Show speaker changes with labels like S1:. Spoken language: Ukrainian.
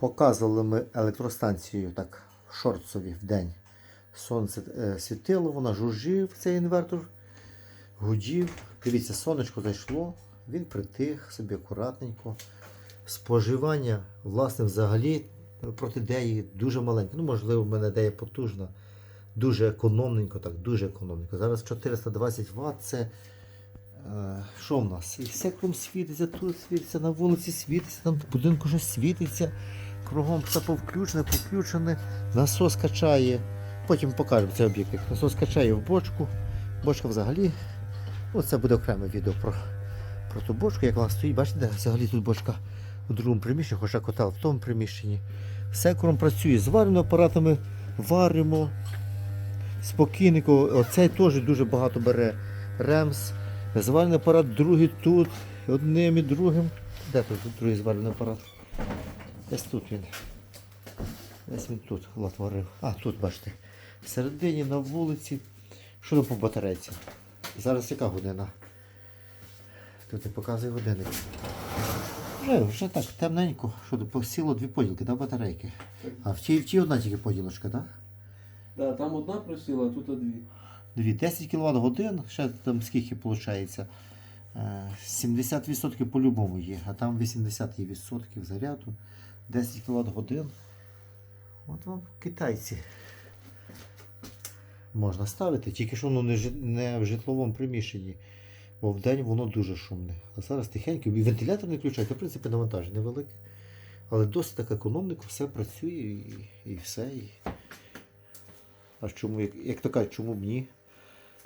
S1: Показували ми електростанцію так шорцові в день. Сонце е, світило, вона жужжив цей інвертор, гудів. Дивіться, сонечко зайшло, він притих собі акуратненько. Споживання, власне, взагалі проти деї дуже маленьке. Ну, можливо, в мене дея потужна, дуже економненько, так, дуже економненько. Зараз 420 Вт це. е, Що в нас? І все кругом світиться, тут світиться, на вулиці світиться, там в будинку щось світиться. Кругом все повключене, повключене. Насос качає. Потім покажемо цей об'єкт. Насос качає в бочку. Бочка взагалі. Ну, це буде окреме відео про, про ту бочку, як вона стоїть. Бачите, взагалі тут бочка у другому приміщенні, хоча котел в тому приміщенні. Все кругом працює з варними апаратами, варимо. Спокійненько. Оцей теж дуже багато бере ремс. Зварний апарат другий тут, одним і другим. Де тут другий зварний апарат? Десь тут він. Десь він тут латварив. А, тут бачите. Всередині на вулиці. Що там по батарейці? Зараз яка година? Тут не показує годинник. Вже, вже так, темненько. Що посіло дві поділки, да, батарейки. А в тій, в тій одна тільки поділочка, так? Да?
S2: Да, там одна просила, а тут дві.
S1: Дві. 10 кВт годин, ще там скільки виходить? 70% по-любому є, а там 80% заряду, 10 кВт годин. От вам китайці. Можна ставити, тільки що воно не, в житловому приміщенні, бо вдень воно дуже шумне. А зараз тихенько, і вентилятор не включається, в принципі, навантаження невелике. Але досить так економніко, все працює і, і все. І... А чому, як, як то кажуть, чому б ні?